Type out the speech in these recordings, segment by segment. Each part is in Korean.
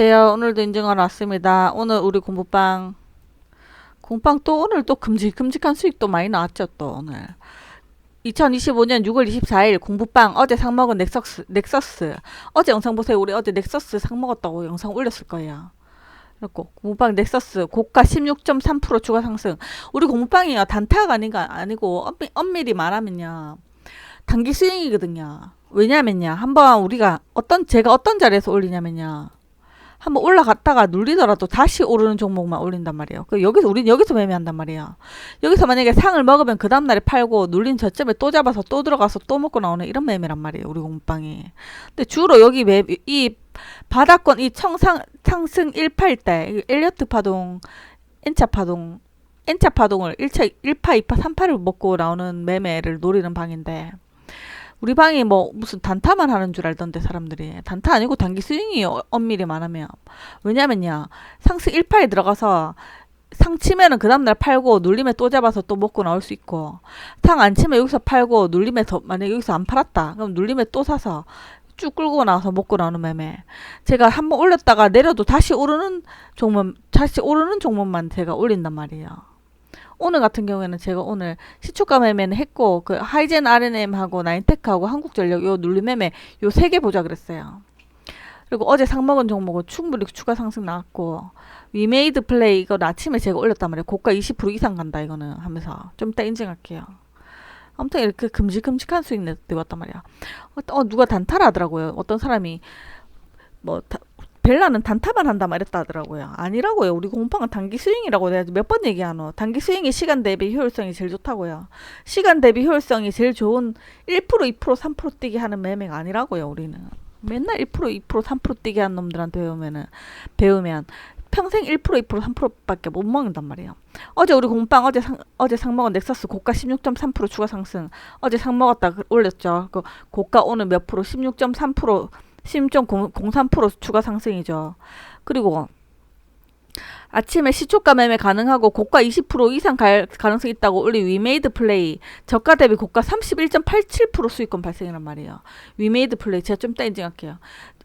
안녕하세요. 오늘도 인증하러 왔습니다. 오늘 우리 공부방 공방 또 오늘 또 큼직큼직한 수익 또 많이 나왔죠 또 오늘 2025년 6월 24일 공부방 어제 상 먹은 넥서스 넥서스 어제 영상 보세요. 우리 어제 넥서스 상 먹었다고 영상 올렸을 거예요. 그리고 공부방 넥서스 고가 16.3% 추가 상승. 우리 공부방이요 단타가 아닌가 아니고 엄밀, 엄밀히 말하면요 단기 수익이거든요. 왜냐면요 한번 우리가 어떤 제가 어떤 자리에서 올리냐면요. 한번 올라갔다가 눌리더라도 다시 오르는 종목만 올린단 말이에요. 그 여기서 우린 여기서 매매한단 말이에요. 여기서 만약에 상을 먹으면 그 다음 날에 팔고 눌린 저점에 또 잡아서 또 들어가서 또 먹고 나오는 이런 매매란 말이에요. 우리 공방이. 근데 주로 여기 매, 이 바닥권 이 청상 상승 1파일 엘리어트 파동, N차 파동, N차 파동을 1차 1파, 2파, 3파를 먹고 나오는 매매를 노리는 방인데 우리 방이 뭐 무슨 단타만 하는 줄 알던데 사람들이. 단타 아니고 단기 스윙이 어- 엄밀히 말하면. 왜냐면요 상승 1파에 들어가서 상 치면은 그 다음날 팔고 눌림에 또 잡아서 또 먹고 나올 수 있고 상 안 치면 여기서 팔고 눌림에 더 만약에 여기서 안 팔았다. 그럼 눌림에 또 사서 쭉 끌고 나와서 먹고 나오는 매매. 제가 한번 올렸다가 내려도 다시 오르는 종목 다시 오르는 종목만 제가 올린단 말이에요 오늘 같은 경우에는 제가 오늘 시초가 매매는 했고 그 하이젠 R&M하고 나인테크하고 한국전력 요 눌림 매매 요 세 개 보자 그랬어요. 그리고 어제 상 먹은 종목은 충분히 추가 상승 나왔고 위메이드 플레이 이거 아침에 제가 올렸단 말이에요. 고가 20% 이상 간다 이거는 하면서 좀 이따 인증할게요. 아무튼 이렇게 큼직큼직한 수익 내왔단 말이야. 어, 어, 누가 단타를 하더라고요. 어떤 사람이 뭐 다, 벨라는 단타만 한다 말했다 하더라고요. 아니라고요. 우리 공방은 단기 스윙이라고 내가 몇 번 얘기하노. 단기 스윙이 시간 대비 효율성이 제일 좋다고요. 시간 대비 효율성이 제일 좋은 1% 2% 3% 뛰게 하는 매매가 아니라고요. 우리는 맨날 1% 2% 3% 뛰게 하는 놈들한테 배우면은 배우면 평생 1% 2% 3%밖에 못 먹는단 말이에요. 어제 우리 공방 어제 상 어제 상 먹은 넥서스 고가 16.3% 추가 상승. 어제 상 먹었다 그- 올렸죠. 그 고가 오늘 몇 프로 16.3% 16.03% 추가 상승이죠. 그리고 아침에 시초가 매매 가능하고 고가 20% 이상 갈 가능성 있다고 올린 위메이드 플레이 저가 대비 고가 31.87% 수익권 발생이란 말이에요. 위메이드 플레이 제가 좀 이따 인증할게요.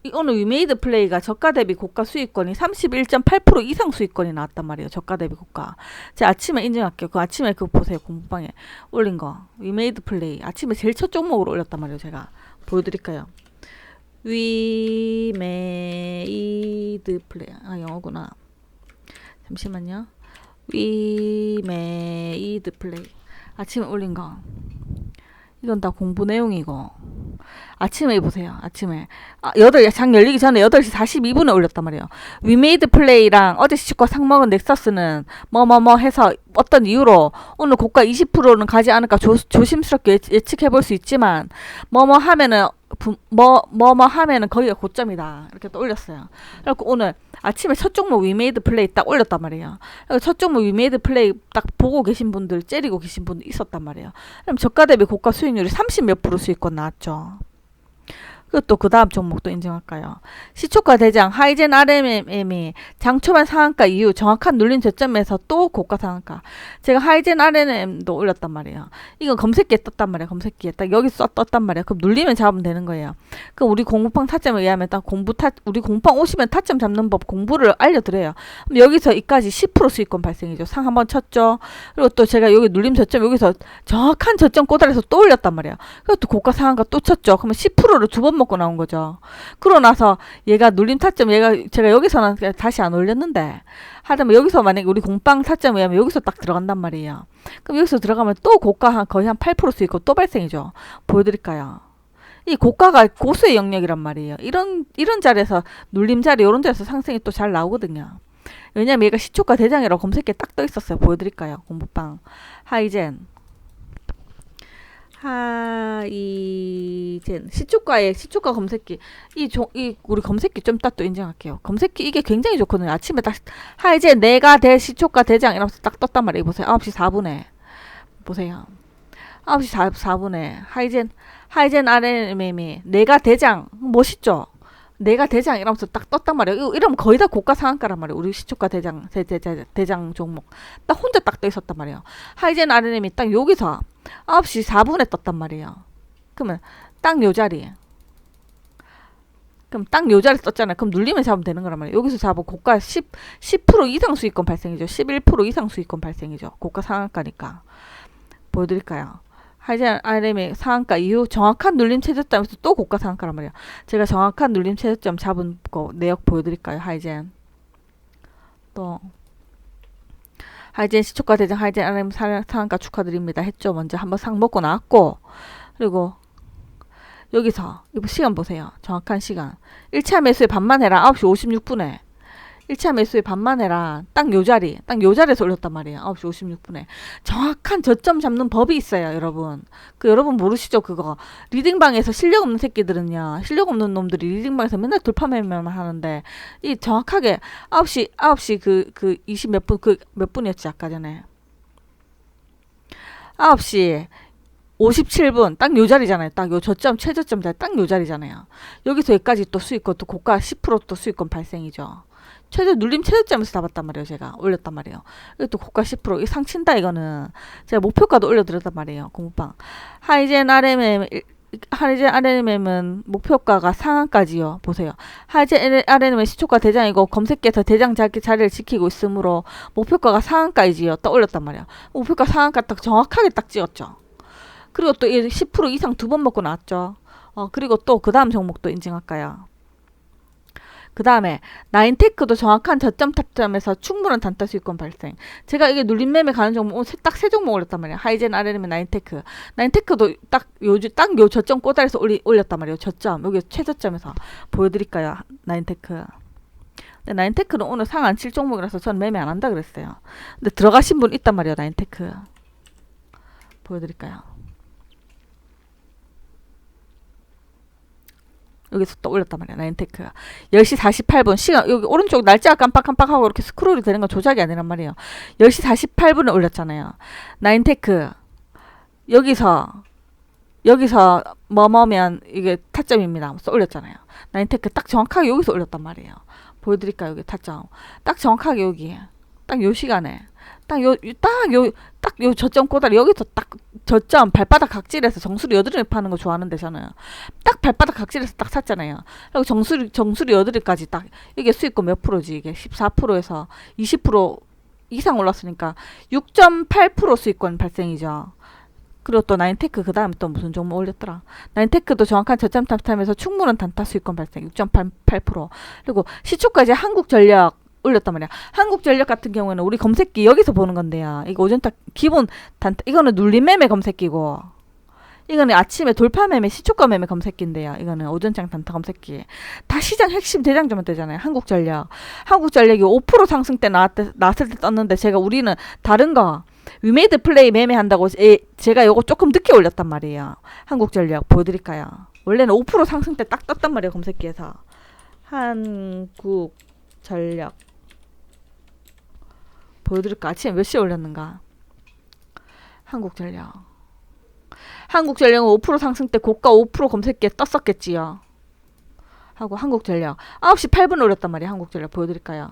이- 오늘 위메이드 플레이가 저가 대비 고가 수익권이 31.8% 이상 수익권이 나왔단 말이에요. 저가 대비 고가. 제가 아침에 인증할게요. 그 아침에 그거 보세요. 공부방에 올린 거. 위메이드 플레이. 아침에 제일 첫 종목으로 올렸단 말이에요. 제가 보여드릴까요? 위메이드 플레이 아 영어구나. 잠시만요. 위메이드 플레이. 아침에 올린 거. 이건 다 공부 내용이고. 아침에 보세요. 아침에. 아, 8, 장 열리기 전에 8시 42분에 올렸단 말이에요. 위메이드 플레이랑 어제 시식과 상 먹은 넥서스는 뭐뭐뭐 해서 어떤 이유로 오늘 고가 20%는 가지 않을까 조, 조심스럽게 예측- 예측해 볼 수 있지만 뭐뭐 하면은 뭐 뭐 뭐 하면은 거기가 고점이다 이렇게 또 올렸어요. 그래갖고 오늘 아침에 첫 종목 위메이드 플레이 딱 올렸단 말이에요. 첫 종목 위메이드 플레이 딱 보고 계신 분들 째리고 계신 분들 있었단 말이에요. 그럼 저가 대비 고가 수익률이 30 몇 프로 수익권 나왔죠. 그것도 그 다음 종목도 인정할까요? 시초가 대장 하이젠 RMM이 장초반 상한가 이후 정확한 눌린 저점에서 또 고가 상한가. 제가 하이젠 RMM도 올렸단 말이에요. 이건 검색기에 떴단 말이에요. 검색기에 딱 여기 써 떴단 말이에요. 그럼 눌리면 잡으면 되는 거예요. 그럼 우리 공부방 타점에 의하면 딱 공부 타 우리 공부방 오시면 타점 잡는 법 공부를 알려드려요. 그럼 여기서 이까지 10% 수익권 발생이죠. 상 한번 쳤죠. 그리고 또 제가 여기 눌림 저점 여기서 정확한 저점 꼬다리에서 또 올렸단 말이에요. 또 고가 상한가 또 쳤죠. 그러면 10%를 두번 먹고 나온 거죠. 그러고 나서 얘가 눌림 타점 얘가 제가 여기서는 다시 안 올렸는데 하다면 여기서 만약에 우리 공방 타점에 의하면 여기서 딱 들어간단 말이에요. 그럼 여기서 들어가면 또 고가 한 거의 한 8% 수익권 또 발생이죠. 보여드릴까요? 이 고가가 고수의 영역이란 말이에요. 이런 이런 자리에서 눌림 자리 이런 자리에서 상승이 또 잘 나오거든요. 왜냐면 얘가 시초가 대장이라고 검색기에 딱 떠 있었어요. 보여드릴까요? 공부방 하이젠 하이젠 시초가에 시초가 검색기 이, 조, 이 우리 검색기 좀 딱 또 인정할게요. 검색기 이게 굉장히 좋거든요. 아침에 딱 하이젠 내가 대 시초가 대장 이러면서 딱 떴단 말이에요. 보세요. 9시 4분에 보세요. 9시 4, 4분에 하이젠 하이젠 RMM이 내가 대장 멋있죠? 내가 대장 이러면서 딱 떴단 말이에요. 이러면 거의 다 고가 상한가란 말이에요. 우리 시초가 대장 대, 대, 대, 대장 종목 딱 혼자 딱 떠 있었단 말이에요. 하이젠 RMM이 딱 여기서 9시 4분에 떴단 말이에요. 그러면 딱 요 자리에 그럼 딱 요 자리 썼잖아요. 그럼 눌리면 잡으면 되는 거란 말이에요. 여기서 잡아 고가 10, 10% 이상 수익권 발생이죠. 11% 이상 수익권 발생이죠. 고가 상한가니까. 보여드릴까요? 하이젠 RM의 상한가 이후 정확한 눌림 최저점에서 또 고가 상한가란 말이에요. 제가 정확한 눌림 최저점 잡은 거 내역 보여드릴까요? 하이젠. 또 하이젠 시초가 대장 하이젠 RM 사- 상한가 축하드립니다. 했죠. 먼저 한번 상 먹고 나왔고 그리고 여기서 이거 시간 보세요. 정확한 시간. 1차 매수에 반만 해라. 9시 56분에. 1차 매수에 반만 해라. 딱 요 자리. 딱 요 자리에서 올렸단 말이에요. 9시 56분에. 정확한 저점 잡는 법이 있어요, 여러분. 그 여러분 모르시죠, 그거. 리딩방에서 실력 없는 새끼들은요. 실력 없는 놈들이 리딩방에서 맨날 돌파 매매만 하는데 이 정확하게 9시 9시 그 그 20 몇 분 그 몇 분이었지 아까 전에. 9시 57분 딱 요 자리잖아요. 딱 요 저점 최저점 딱 요 자리잖아요. 여기서 여기까지 또 수익권 또 고가 10%또 수익권 발생이죠. 최저 눌림 최저점에서 잡았단 말이에요. 제가 올렸단 말이에요. 이것도 고가 10%이 상친다 이거는 제가 목표가도 올려드렸단 말이에요. 공부방 하이젠 RMM 하이젠 RMM은 목표가가 상한까지요. 보세요. 하이젠 RMM 시초가 대장이고 검색기에서 대장 자기 자리를 지키고 있으므로 목표가가 상한가이지요. 또 올렸단 말이에요. 목표가 상한가 딱 정확하게 딱 찍었죠. 그리고 또 10% 이상 두 번 먹고 나왔죠. 어, 그리고 또 그 다음 종목도 인증할까요? 그 다음에 나인테크도 정확한 저점 타점에서 충분한 단타 수익권 발생. 제가 이게 눌림 매매 가는 종목 딱세 종목 올렸단 말이에요. 하이젠, RMM, 나인테크. 나인테크도 딱 요즘 딱 요 저점 꼬다리에서 올리, 올렸단 말이에요. 저점 여기 최저점에서 보여드릴까요? 나인테크. 근데 나인테크는 오늘 상안칠 종목이라서 전 매매 안 한다 그랬어요. 근데 들어가신 분 있단 말이에요. 나인테크. 보여드릴까요? 여기서 또 올렸단 말이야 나인테크 10시 48분 시간 여기 오른쪽 날짜가 깜빡깜빡하고 이렇게 스크롤이 되는 건 조작이 아니란 말이에요. 10시 48분에 올렸잖아요. 나인테크 여기서 여기서 뭐뭐면 이게 타점입니다. 하면서 올렸잖아요. 나인테크 딱 정확하게 여기서 올렸단 말이에요. 보여드릴까요? 여기 타점. 딱 정확하게 여기. 딱 요 시간에. 딱 요 딱 요 딱 요 저점 꼬다리 여기서 딱 저점 발바닥 각질에서 정수리 여드름 파는 거 좋아하는데 저는 딱 발바닥 각질에서 딱 샀잖아요. 그리고 정수리 정수리 여드름까지 딱 이게 수익권 몇 프로지 이게 14%에서 20% 이상 올랐으니까 6.8% 수익권 발생이죠. 그리고 또 나인테크 그 다음에 또 무슨 종목 올렸더라. 나인테크도 정확한 저점 탑타임에서 충분한 단타 수익권 발생 6.8% 그리고 시초까지 한국전력 올렸단 말이야. 한국전력 같은 경우에는 우리 검색기 여기서 보는 건데요. 이거 오전 딱 기본 단타 이거는 눌림 매매 검색기고 이거는 아침에 돌파 매매 시초가 매매 검색기인데요. 이거는 오전장 단타 검색기. 다 시장 핵심 대장주만 되잖아요. 한국전력. 한국전력이 5% 상승 때 나왔, 나왔을 때 떴는데 제가 우리는 다른 거 위메이드 플레이 매매한다고 에, 제가 요거 조금 늦게 올렸단 말이에요. 한국전력 보여드릴까요? 원래는 5% 상승 때 딱 떴단 말이에요. 검색기에서. 한국전력 보여드릴까? 아침에 몇 시에 올렸는가? 한국전력. 한국전력은 5% 상승 때 고가 5% 검색기에 떴었겠지요. 하고 한국전력 9시 8분 올렸단 말이에요. 한국전력 보여드릴까요?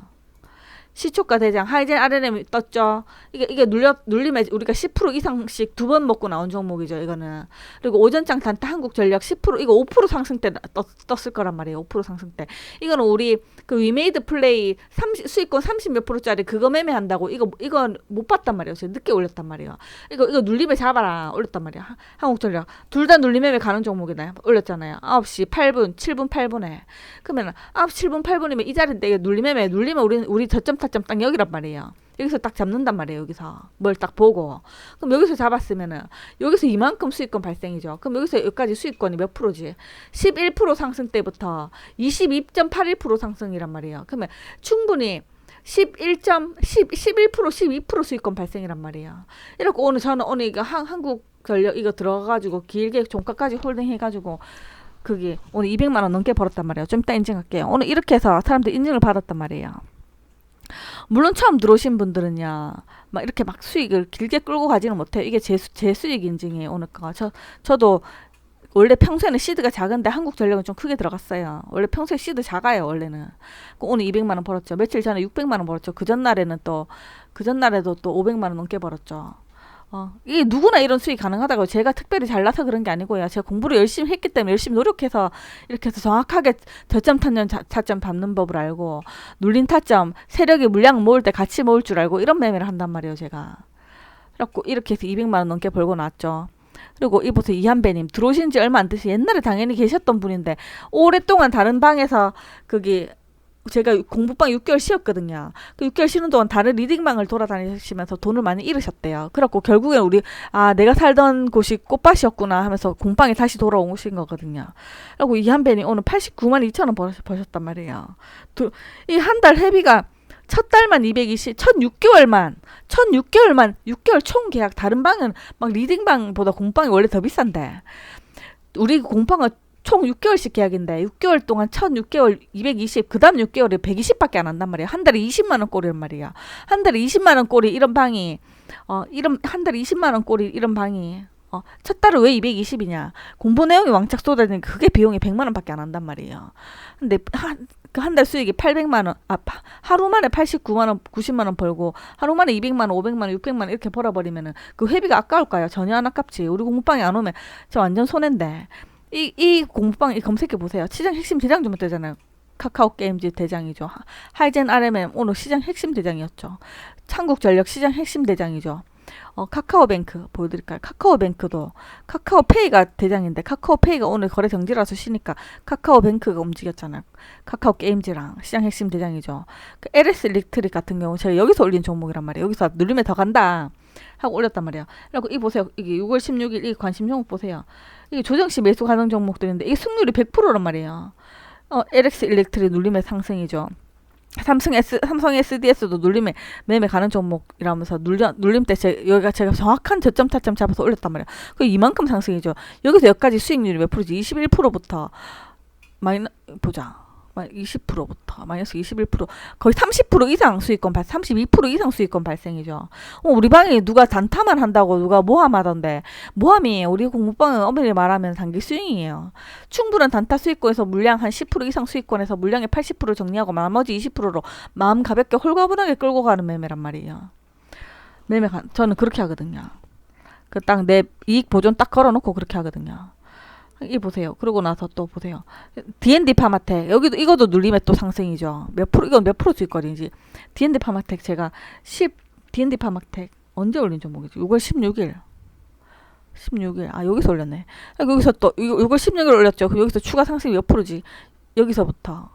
시초가 대장 하이젠 RNM 떴죠. 이게 이게 눌려 눌림에 우리가 10% 이상씩 두 번 먹고 나온 종목이죠. 이거는 그리고 오전장 단타 한국전력 10% 이거 5% 상승 때 떴, 떴을 거란 말이에요. 5% 상승 때 이거는 우리 그 위메이드 플레이 30 수익권 30 몇 프로짜리 그거 매매한다고 이거 이건 못 봤단 말이에요. 제가 늦게 올렸단 말이에요. 이거 이거 눌림에 잡아라 올렸단 말이야. 하- 한국전력 둘 다 눌림 매매 가는 종목이네. 올렸잖아요. 9시 8분 7분 8분에 그러면 9시 7분 8분이면 이 자리인데 눌림 매매 눌리면 우리 우리 저점 타점 딱 여기란 말이에요. 여기서 딱 잡는단 말이에요. 여기서 뭘 딱 보고 그럼 여기서 잡았으면은 여기서 이만큼 수익권 발생이죠. 그럼 여기서 여기까지 수익권이 몇 프로지? 11% 상승 때부터 22.81% 상승이란 말이에요. 그러면 충분히 11점 10, 11% 12% 수익권 발생이란 말이에요. 이렇게 오늘 저는 오늘 이거 한, 한국 전력 이거 들어가가지고 길게 종가까지 홀딩 해가지고 그게 오늘 200만 원 넘게 벌었단 말이에요. 좀 이따 인증할게요. 오늘 이렇게 해서 사람들 인증을 받았단 말이에요. 물론 처음 들어오신 분들은요, 막 이렇게 막 수익을 길게 끌고 가지는 못해요. 이게 제, 수, 제 수익 인증이에요, 오늘 거. 저, 저도 원래 평소에는 시드가 작은데 한국전력은 좀 크게 들어갔어요. 원래 평소에 시드 작아요, 원래는. 그 오늘 200만 원 벌었죠. 며칠 전에 600만 원 벌었죠. 그 전날에는 또, 그 전날에도 또 500만 원 넘게 벌었죠. 어, 이게 누구나 이런 수익 가능하다고 제가 특별히 잘나서 그런 게 아니고요. 제가 공부를 열심히 했기 때문에 열심히 노력해서 이렇게 해서 정확하게 저점 타점 자- 타점 밟는 법을 알고 눌린 타점 세력이 물량 모을 때 같이 모을 줄 알고 이런 매매를 한단 말이에요. 제가. 그래갖고 이렇게 해서 200만 원 넘게 벌고 나왔죠. 그리고 이보세요 이한배님 들어오신 지 얼마 안 돼서 옛날에 당연히 계셨던 분인데 오랫동안 다른 방에서 거기 제가 공부방 6개월 쉬었거든요. 그 6개월 쉬는 동안 다른 리딩방을 돌아다니시면서 돈을 많이 잃으셨대요. 그래갖고 결국엔 우리 아 내가 살던 곳이 꽃밭이었구나 하면서 공방에 다시 돌아오신 거거든요. 그리고 이한배님 오늘 89만 2천 원 벌- 버셨단 말이에요. 이 한 달 회비가 첫 달만 220, 첫 6개월만, 첫 6개월만, 6개월 총 계약. 다른 방은 막 리딩방보다 공방이 원래 더 비싼데, 우리 공방은 총 6개월씩 계약인데, 6개월 동안 첫 6개월 220, 그 다음 6개월에 120밖에 안 한단 말이야. 한 달에 20만 원 꼴이란 말이야. 한 달에 20만 원 꼴이 이런 방이, 어, 이런, 한 달에 20만 원 꼴이 이런 방이, 어, 첫 달은 왜 220이냐. 공부 내용이 왕창 쏟아지니까 그게 비용이 100만 원밖에 안 한단 말이에요. 근데 한, 그 한 달 수익이 800만 원, 아, 파- 하루 만에 89만 원, 90만 원 벌고 하루 만에 200만 원, 500만 원, 600만 원 이렇게 벌어버리면은 그 회비가 아까울까요? 전혀 안 아깝지. 우리 공부방에 안 오면 저 완전 손해인데 이, 이 공부방 이 검색해 보세요. 시장 핵심 대장 좀 되잖아요. 카카오 게임즈 대장이죠. 하- 하이젠 RMM 오늘 시장 핵심 대장이었죠. 한국전력 시장 핵심 대장이죠. 어, 카카오뱅크 보여드릴까요? 카카오뱅크도 카카오페이가 대장인데 카카오페이가 오늘 거래 정지라서 쉬니까 카카오뱅크가 움직였잖아요. 카카오 게임즈랑 시장 핵심 대장이죠. 그 LS 일렉트릭 같은 경우 제가 여기서 올린 종목이란 말이에요. 여기서 누르면 더 간다 하고 올렸단 말이에요. 그리고 이 보세요. 이게 6월 16일 이 관심 종목 보세요. 이게 조정시 매수 가능 종목들인데 이게 승률이 100%란 말이에요. 어, LX 일렉트릭 눌림의 상승이죠. 삼성 S 삼성 SDS도 눌림에 매매 가는 종목이라면서 눌려 눌림 때 제, 여기가 제가 정확한 저점 타점 잡아서 올렸단 말이에요. 그 이만큼 상승이죠. 여기서 여기까지 수익률이 몇 프로지? 21%부터 마이너 보자. 20%부터 마이너스 21% 거의 30% 이상 수익권 발 32% 이상 수익권 발생이죠. 어, 우리 방에 누가 단타만 한다고 누가 모함하던데 모함이 우리 공부방은 엄밀히 말하면 단기 수익이에요. 충분한 단타 수익권에서 물량 한 10% 이상 수익권에서 물량의 80% 정리하고 나머지 20%로 마음 가볍게 홀가분하게 끌고 가는 매매란 말이에요. 매매 가, 저는 그렇게 하거든요. 그 딱 내 이익 보존 딱 걸어놓고 그렇게 하거든요. 이 보세요. 그러고 나서 또 보세요. D&D 파마텍 여기도 이것도 눌림에 또 상승이죠. 몇 프로 이건 몇 프로 수익거리인지 D&D 파마텍 제가 10 D&D 파마텍 언제 올린 종목이지? 6월 16일. 16일. 아, 여기서 올렸네. 아, 여기서 또 이거 6월 16일 올렸죠. 그럼 여기서 추가 상승이 몇 프로지? 여기서부터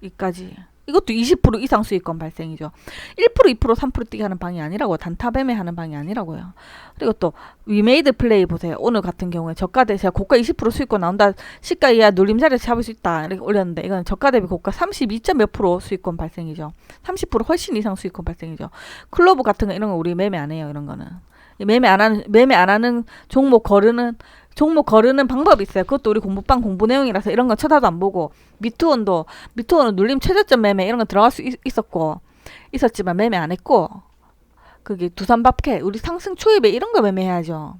이까지. 이것도 20% 이상 수익권 발생이죠. 1% 2% 3% 뛰게 하는 방이 아니라고요. 단타 매매 하는 방이 아니라고요. 그리고 또 위메이드 플레이 보세요. 오늘 같은 경우에 저가 대 제가 고가 20% 수익권 나온다. 시가 이하 눌림자리에서 잡을 수 있다. 이렇게 올렸는데 이건 저가 대비 고가 32. 몇 프로 수익권 발생이죠. 30% 훨씬 이상 수익권 발생이죠. 클로브 같은 거 이런 거 우리 매매 안 해요. 이런 거는. 매매 안 하는 매매 안 하는 종목 거르는 종목 거르는 방법이 있어요. 그것도 우리 공부방 공부 내용이라서 이런 건 쳐다도 안 보고 미투원도 미투원은 눌림 최저점 매매 이런 거 들어갈 수 있, 있었고 있었지만 매매 안 했고 그게 두산밥캐 우리 상승 초입에 이런 거 매매해야죠.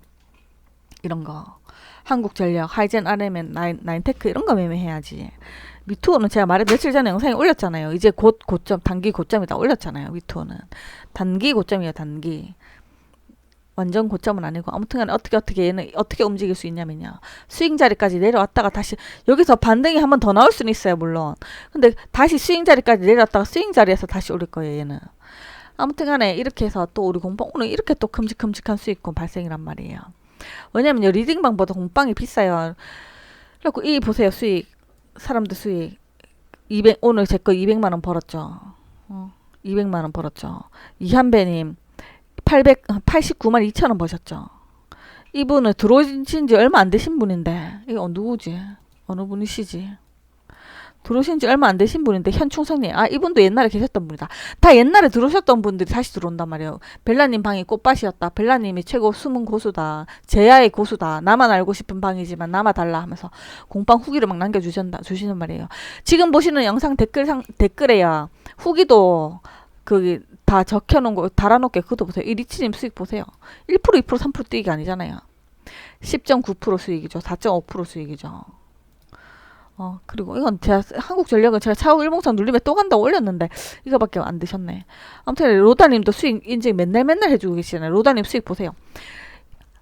이런 거 한국전력 하이젠 RMN 나인, 나인테크 이런 거 매매해야지. 미투어는 제가 말해 며칠 전에 영상에 올렸잖아요. 이제 곧 고점 단기 고점이다 올렸잖아요. 미투어는 단기 고점이에요. 단기. 완전 고점은 아니고 아무튼간에 어떻게 어떻게 얘는 어떻게 움직일 수 있냐면요. 스윙 자리까지 내려왔다가 다시 여기서 반등이 한 번 더 나올 수는 있어요 물론. 근데 다시 스윙 자리까지 내려왔다가 스윙 자리에서 다시 올릴 거예요 얘는. 아무튼간에 이렇게 해서 또 우리 공방 오늘 이렇게 또 큼직큼직한 수익권 발생이란 말이에요. 왜냐면요 리딩방보다 공방이 비싸요. 그리고 이 보세요 수익. 사람들 수익. 200 오늘 제 거 200만 원 벌었죠. 어, 200만 원 벌었죠. 이한배님 800, 89만 2천 원 버셨죠. 이분은 들어오신 지 얼마 안 되신 분인데, 이거 누구지? 어느 분이시지? 들어오신 지 얼마 안 되신 분인데, 현충성님. 아, 이분도 옛날에 계셨던 분이다. 다 옛날에 들어오셨던 분들이 다시 들어온단 말이에요. 벨라님 방이 꽃밭이었다. 벨라님이 최고 숨은 고수다. 제야의 고수다. 나만 알고 싶은 방이지만 나만 달라 하면서 공방 후기를 막 남겨주신다, 주시는 말이에요. 지금 보시는 영상 댓글 상, 댓글에요. 후기도, 거기, 다 적혀놓은 거 달아놓게 그것도 보세요. 이 리치님 수익 보세요. 1% 2% 3% 뛰기 아니잖아요. 10.9% 수익이죠. 4.5% 수익이죠. 어, 그리고 이건 제가 한국전력은 제가 차후 일봉상 눌리면 또 간다고 올렸는데 이거밖에 안 되셨네. 아무튼 로다님도 수익 인증 맨날 맨날 해주고 계시잖아요. 로다님 수익 보세요.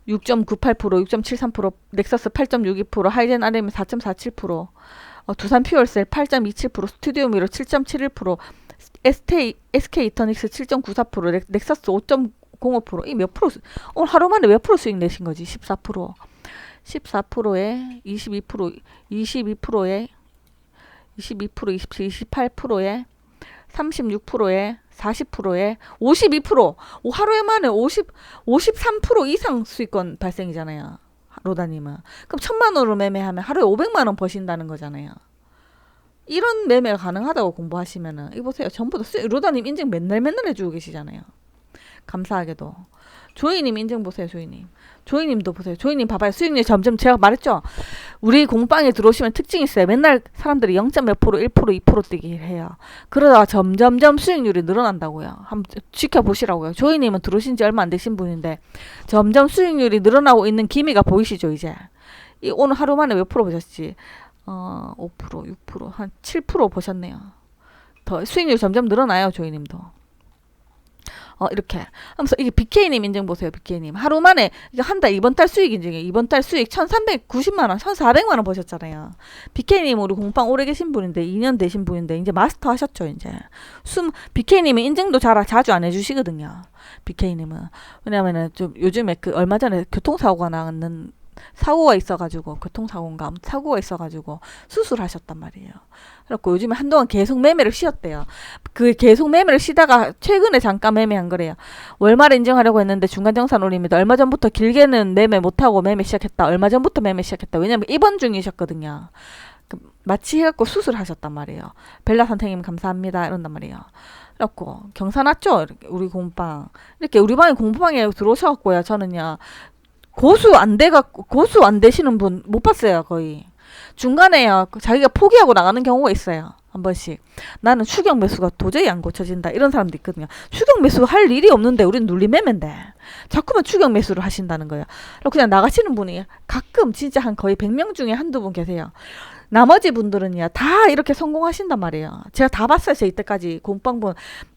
6.98%, 6.73%, 넥서스 8.62%, 하이젠 RM이 4.47%, 어, 두산 퓨얼셀 8.27%, 스튜디오 미러 7.71%, SK, SK 이터닉스 7.94%, 넥, 넥서스 5.05%, 이 몇 프로, 수- 오늘 하루 만에 몇 프로 수익 내신 거지? 14%. 14%에 22%, 22%에 22%, 27, 28%에 36%에 40%에 52% 오, 하루에 만에 50, 53% 이상 수익권 발생이잖아요. 로다님은. 그럼 천만 원으로 매매하면 하루에 500만 원 버신다는 거잖아요. 이런 매매가 가능하다고 공부하시면은 이거 보세요. 전부 다 수익, 로다님 인증 맨날 맨날 해주고 계시잖아요. 감사하게도. 조이님 인증 보세요, 조이님. 조이님도 보세요. 조이님 봐봐요. 수익률 점점 제가 말했죠. 우리 공방에 들어오시면 특징이 있어요. 맨날 사람들이 0. 몇 프로, 1%, 2% 뛰기 해요. 그러다가 점점점 수익률이 늘어난다고요. 한번 지켜보시라고요. 조이님은 들어오신 지 얼마 안 되신 분인데 점점 수익률이 늘어나고 있는 기미가 보이시죠, 이제. 이 오늘 하루 만에 몇 프로 보셨지? 어, 5%, 6%, 한 7% 보셨네요. 더 수익률 점점 늘어나요, 조이님도. 어, 이렇게. 하면서 이게 BK님 인증 보세요, BK님. 하루 만에, 이게 한 달, 이번 달 수익 인증이에요. 이번 달 수익 1390만원, 1400만원 버셨잖아요. BK님 우리 공방 오래 계신 분인데, 2년 되신 분인데, 이제 마스터 하셨죠, 이제. 숨, BK님이 인증도 잘, 자주 안 해주시거든요. BK님은. 왜냐면은 좀 요즘에 그 얼마 전에 교통사고가 나는 사고가 있어가지고 교통사고인가 사고가 있어가지고 수술하셨단 말이에요. 그래갖고 요즘에 한동안 계속 매매를 쉬었대요. 그 계속 매매를 쉬다가 최근에 잠깐 매매한 거래요. 월말에 인증하려고 했는데 중간 정산 올립니다. 얼마 전부터 길게는 매매 못하고 매매 시작했다. 얼마 전부터 매매 시작했다. 왜냐면 입원 중이셨거든요. 그 마취 해갖고 수술하셨단 말이에요. 벨라 선생님 감사합니다. 이런단 말이에요. 그래갖고 경사 났죠. 우리 공방 이렇게 우리 방에 공방에 들어오셔갖고요. 저는요 고수 안 돼갖고 고수 안 되시는 분 못 봤어요 거의. 중간에요. 자기가 포기하고 나가는 경우가 있어요 한 번씩. 나는 추격 매수가 도저히 안 고쳐진다 이런 사람도 있거든요. 추격 매수 할 일이 없는데 우리는 눌리 매매인데. 자꾸만 추격 매수를 하신다는 거예요. 그냥 나가시는 분이 가끔 진짜 한 거의 100명 중에 한두 분 계세요. 나머지 분들은요 다 이렇게 성공하신단 말이에요. 제가 다 봤어요 제 이때까지. 공방분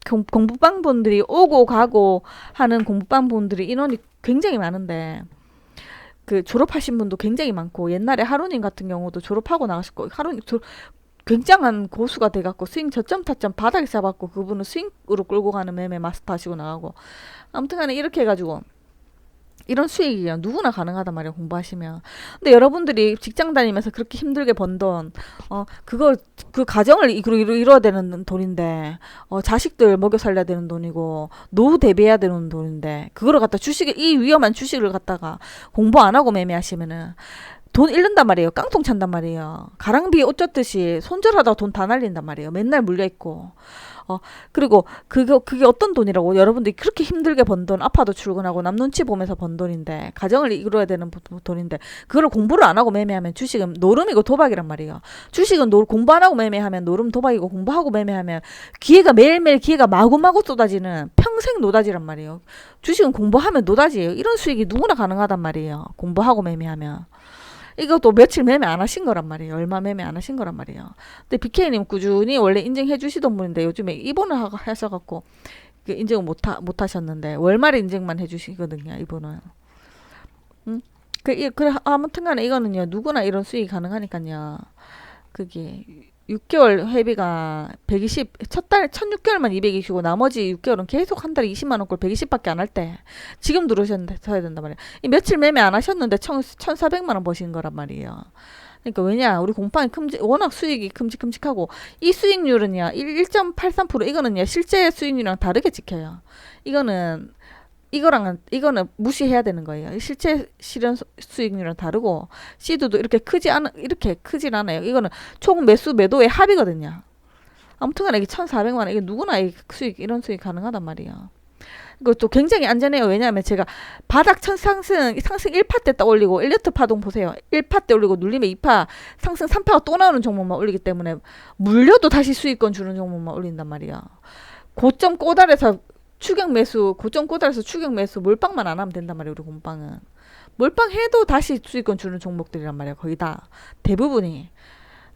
공, 공부방 분들이 오고 가고 하는 공부방 분들이 인원이 굉장히 많은데 그 졸업하신 분도 굉장히 많고 옛날에 하루님 같은 경우도 졸업하고 나가셨고 하루님 졸 굉장한 고수가 돼갖고 스윙 저점 타점 바닥에 잡았고 그분은 스윙으로 끌고 가는 매매 마스터 하시고 나가고. 아무튼간에 이렇게 해가지고 이런 수익이야 누구나 가능하단 말이야 공부하시면 근데 여러분들이 직장 다니면서 그렇게 힘들게 번 돈 어 그걸 그 가정을 이루, 이루, 이뤄야 되는 돈인데 어 자식들 먹여 살려야 되는 돈이고 노후 대비해야 되는 돈인데 그거를 갖다 주식에 이 위험한 주식을 갖다가 공부 안 하고 매매하시면은 돈 잃는단 말이에요. 깡통 찬단 말이에요. 가랑비에 옷 젖듯이 손절하다가 돈 다 날린단 말이에요. 맨날 물려 있고. 어, 그리고 그게, 그게 어떤 돈이라고 여러분들이 그렇게 힘들게 번 돈, 아파도 출근하고 남 눈치 보면서 번 돈인데, 가정을 이루어야 되는 부- 돈인데, 그거를 공부를 안 하고 매매하면 주식은 노름이고 도박이란 말이에요. 주식은 노, 공부 안 하고 매매하면 노름 도박이고 공부하고 매매하면 기회가 매일매일 기회가 마구마구 쏟아지는 평생 노다지란 말이에요. 주식은 공부하면 노다지예요. 이런 수익이 누구나 가능하단 말이에요. 공부하고 매매하면. 이것도 며칠 매매 안 하신 거란 말이에요. 얼마 매매 안 하신 거란 말이에요. 근데 BK님 꾸준히 원래 인증해 주시던 분인데 요즘에 입원을 하- 하셔갖고 그 인증을 못, 하, 못 하셨는데 월말에 인증만 해주시거든요. 이분은. 음? 그, 이, 그래, 아무튼 간에 이거는요. 누구나 이런 수익이 가능하니까요. 그게 6개월 회비가 120, 첫 달, 첫 6개월만 220이고 나머지 6개월은 계속 한 달에 20만원 꼴 120밖에 안 할 때 지금 들어오셔야 된단 말이에요. 이 며칠 매매 안 하셨는데 천, 1,400만원 버신 거란 말이에요. 그러니까 왜냐 우리 공방이 큼직 워낙 수익이 큼직큼직하고 이 수익률은요 1.83% 이거는요 실제 수익률이랑 다르게 지켜요. 이거는 이거랑은 이거는 무시해야 되는 거예요. 실제 실현 수- 수익률은 다르고 시드도 이렇게 크지 않 이렇게 크진 않아요. 이거는 총 매수 매도의 합이거든요. 아무튼간에 이게 1,400만 원 이게 누구나 이 수익 이런 수익 가능하단 말이에요. 이것도 굉장히 안전해요. 왜냐하면 제가 바닥 천 상승 상승 1파 때 딱 올리고 1려트 파동 보세요. 1파 때 올리고 눌리면 2파 상승 3파가 또 나오는 종목만 올리기 때문에 물려도 다시 수익권 주는 종목만 올린단 말이야. 고점 꼬달에서 추격 매수, 고점 꼬달에서 추격 매수 몰빵만 안 하면 된단 말이에요. 우리 공방은. 몰빵 해도 다시 수익권 주는 종목들이란 말이야. 거의 다 대부분이.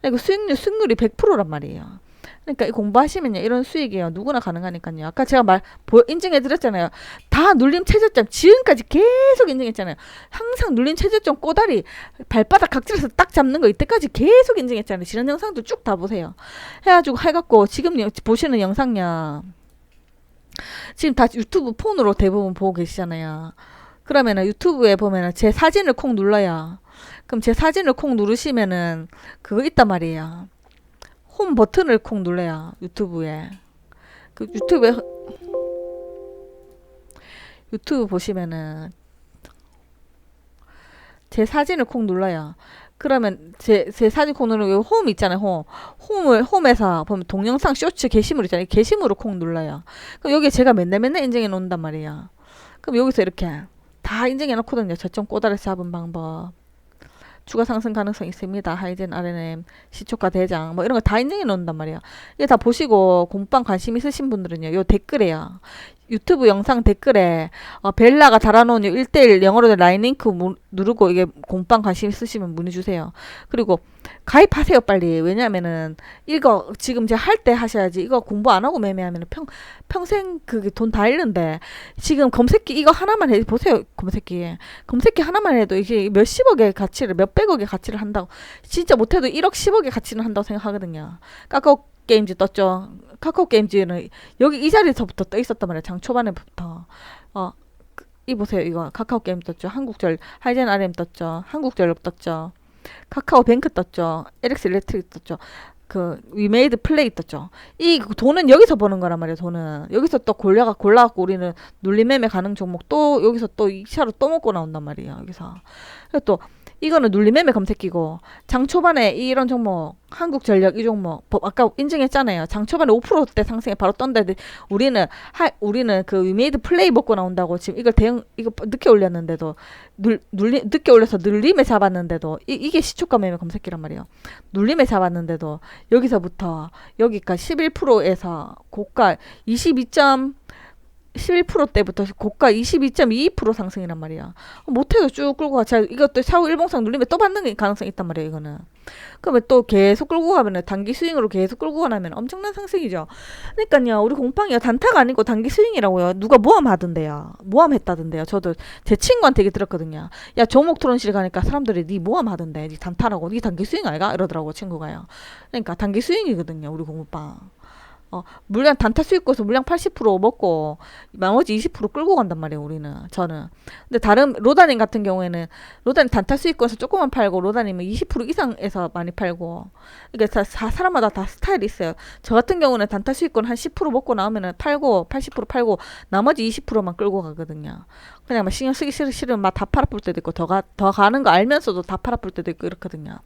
그러니까 수익률 수익률이 100%란 말이에요. 그러니까 이 공부하시면요 이런 수익이요 누구나 가능하니까요. 아까 제가 말 보, 인증해 드렸잖아요. 다 눌림 최저점 지금까지 계속 인증했잖아요. 항상 눌림 최저점 꼬다리 발바닥 각질에서 딱 잡는 거 이때까지 계속 인증했잖아요. 지난 영상도 쭉 다 보세요. 해가지고 해갖고 지금 여- 보시는 영상요. 지금 다 유튜브 폰으로 대부분 보고 계시잖아요. 그러면은 유튜브에 보면은 제 사진을 콕 눌러요. 그럼 제 사진을 콕 누르시면은 그거 있단 말이에요. 홈 버튼을 콕 눌러요. 유튜브에. 그 유튜브에 유튜브 보시면은 제 사진을 콕 눌러요. 그러면 제, 제 사진 여기 홈 있잖아요. 홈. 홈을 홈에서 보면 동영상 쇼츠 게시물 있잖아요. 게시물을 콕 눌러요. 그럼 여기 제가 맨날 맨날 인증해 놓는단 말이에요. 그럼 여기서 이렇게 다 인증해 놓거든요. 저점 꼬다리 잡은 방법. 추가 상승 가능성 있습니다. 하이젠 RNM 시초가 대장 뭐 이런 거 다 인증해 놓는단 말이에요. 이거 다 보시고 공방 관심 있으신 분들은요. 요 댓글에요. 유튜브 영상 댓글에 어, 벨라가 달아놓은 1대1 영어로 된 라인 링크 무- 누르고 이게 공방 관심 있으시면 문의 주세요. 그리고 가입하세요 빨리. 왜냐면은 이거 지금 제가 할때 하셔야지. 이거 공부 안 하고 매매하면 평 평생 그게 돈 다 잃는데 지금 검색기 이거 하나만 해 보세요. 검색기 검색기 하나만 해도 이게 몇십억의 가치를 몇백억의 가치를 한다고 진짜 못해도 1억 10억의 가치는 한다고 생각하거든요. 카카오 게임즈 떴죠. 카카오 게임즈는 여기 이 자리에서부터 떠 있었단 말이에요. 장 초반에부터. 어, 그- 이 보세요. 이거 카카오 게임 떴죠. 한국절 하이젠 RM 떴죠. 한국전력 떴죠. 카카오 뱅크 떴죠. LX 일렉트릭 떴죠. 그 위메이드 플레이 떴죠. 이 돈은 여기서 버는 거란 말이에요. 돈은 여기서 또 골라가 골라갖고 우리는 눌림매매 가능 종목 또 여기서 또 2차로 또 먹고 나온단 말이에요. 여기서 그리고 또 이거는 눌림매매 검색기고 장 초반에 이런 종목 한국전력 이 종목 법- 아까 인증했잖아요. 장 초반에 5%대 상승에 바로 떤데 우리는 하 우리는 그 위메이드 플레이 먹고 나온다고 지금 이걸 대응 이거 늦게 올렸는데도 눌 눌리 늦게 올려서 눌림에 잡았는데도 이, 이게 시초가 매매 검색기란 말이에요. 눌림에 잡았는데도 여기서부터 여기까지 11%에서 고가 22. 11%대부터 고가 22.22% 상승이란 말이야. 못해도 쭉 끌고 가. 자, 이것도 샤워 일봉상 눌리면 또 받는 게 가능성이 있단 말이에요, 이거는. 그러면 또 계속 끌고 가면은 단기 스윙으로 계속 끌고 가면 엄청난 상승이죠. 그러니까요, 우리 공방이요, 단타가 아니고 단기 스윙이라고요. 누가 모함하던데요. 모함했다던데요. 저도 제 친구한테 얘기 들었거든요. 야, 조목 토론실 가니까 사람들이 네 모함하던데, 네 단타라고, 네 단기 스윙 아이가? 이러더라고, 친구가요. 그러니까 단기 스윙이거든요, 우리 공방. 어, 물량 단타 수익고에서 물량 80% 먹고 나머지 20% 끌고 간단 말이에요, 우리는. 저는. 근데 다른 로다님 같은 경우에는 로다님 단타 수익고에서 조금만 팔고 로다님은 20% 이상에서 많이 팔고 이게 다, 다 사람마다 다 스타일이 있어요. 저 같은 경우는 단타 수익권 한 10% 먹고 나오면은 팔고 80% 팔고 나머지 20%만 끌고 가거든요. 그냥 막 신경 쓰기 싫으, 싫으면 막 다 팔아볼 때도 있고 더, 가, 더 가는 거 알면서도 다 팔아볼 때도 있고 이렇거든요.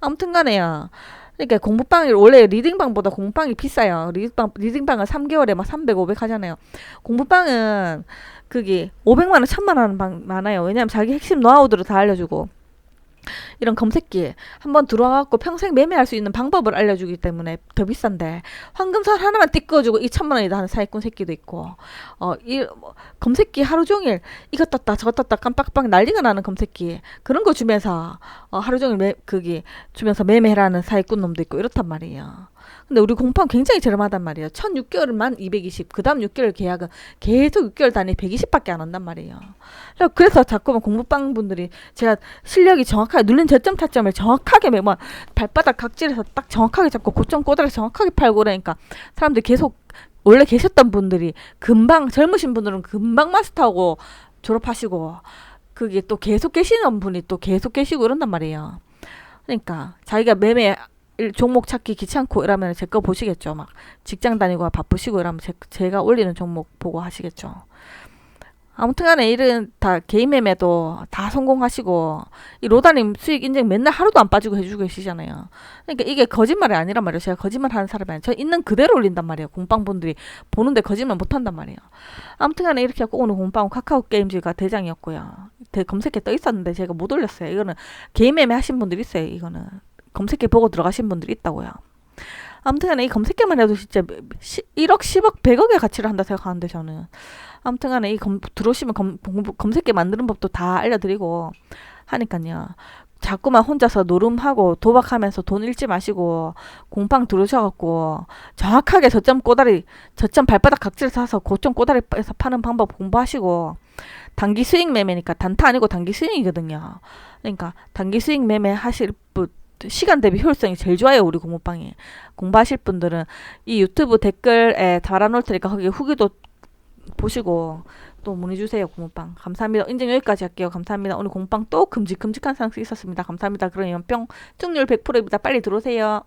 아무튼 간에요. 그러니까 공부방이 원래 리딩방보다 공부방이 비싸요. 리딩방 리딩방은 3개월에 막 300, 500 하잖아요. 공부방은 그게 500만 원, 1000만 원방 많아요. 왜냐면 자기 핵심 노하우들을 다 알려주고 이런 검색기에 한번 들어와갖고 평생 매매할 수 있는 방법을 알려주기 때문에 더 비싼데 황금선 하나만 띠꺼주고 이 천만 원이다 하는 사기꾼 새끼도 있고 어이 뭐, 검색기 하루 종일 이것 떴다 저것 떴다 깜빡깜빡 난리가 나는 검색기 그런 거 주면서 어, 하루 종일 매, 그기 주면서 매매라는 사기꾼 놈도 있고 이렇단 말이에요. 근데 우리 공판 굉장히 저렴하단 말이에요. 1006개월만 220, 그 다음 6개월 계약은 계속 6개월 단위 120밖에 안 한단 말이에요. 그래서- 자꾸만 공부방 분들이 제가 실력이 정확하게 눌린 저점 타점을 정확하게 매번 발바닥 각질에서 딱 정확하게 잡고 고점 꼬다리 정확하게 팔고 그러니까 사람들이 계속 원래 계셨던 분들이 금방 젊으신 분들은 금방 마스터하고 졸업하시고 그게 또 계속 계시는 분이 또 계속 계시고 이런단 말이에요. 그러니까 자기가 매매 일- 종목 찾기 귀찮고 이러면 제 거 보시겠죠. 막 직장 다니고 바쁘시고 이러면 제, 제가 올리는 종목 보고 하시겠죠. 아무튼 간에 일은 다 개인 매매도 다 성공하시고 이 로다님 수익 인증 맨날 하루도 안 빠지고 해주고 계시잖아요. 그러니까 이게 거짓말이 아니란 말이에요. 제가 거짓말 하는 사람이 아니에요. 저 있는 그대로 올린단 말이에요. 공방분들이 보는데 거짓말 못한단 말이에요. 아무튼 간에 이렇게 하고 오늘 공방은 카카오 게임즈가 대장이었고요. 대 검색에 떠 있었는데 제가 못 올렸어요. 이거는 개인 매매 하신 분들 있어요. 이거는 검색해 보고 들어가신 분들이 있다고요. 아무튼 간에 이 검색해만 해도 진짜 1억, 10억, 100억의 가치를 한다 생각하는데 저는 아무튼 간에 이 검, 들어오시면 검, 검색해 만드는 법도 다 알려드리고 하니까요. 자꾸만 혼자서 노름하고 도박하면서 돈 잃지 마시고 공방 들어오셔갖고 정확하게 저점 꼬다리 저점 발바닥 각질 사서 고점 꼬다리 빼서 파는 방법 공부하시고 단기 수익 매매니까 단타 아니고 단기 수익이거든요. 그러니까 단기 수익 매매 하실 분 시간 대비 효율성이 제일 좋아요 우리 공부방이. 공부하실 분들은 이 유튜브 댓글에 달아놓을 테니까 거기 후기도 보시고 또 문의 주세요 공부방 감사합니다. 인증 여기까지 할게요. 감사합니다. 오늘 공부방 또 큼직큼직한 상승 있었습니다. 감사합니다. 그러면 뿅. 승률 100%입니다. 빨리 들어오세요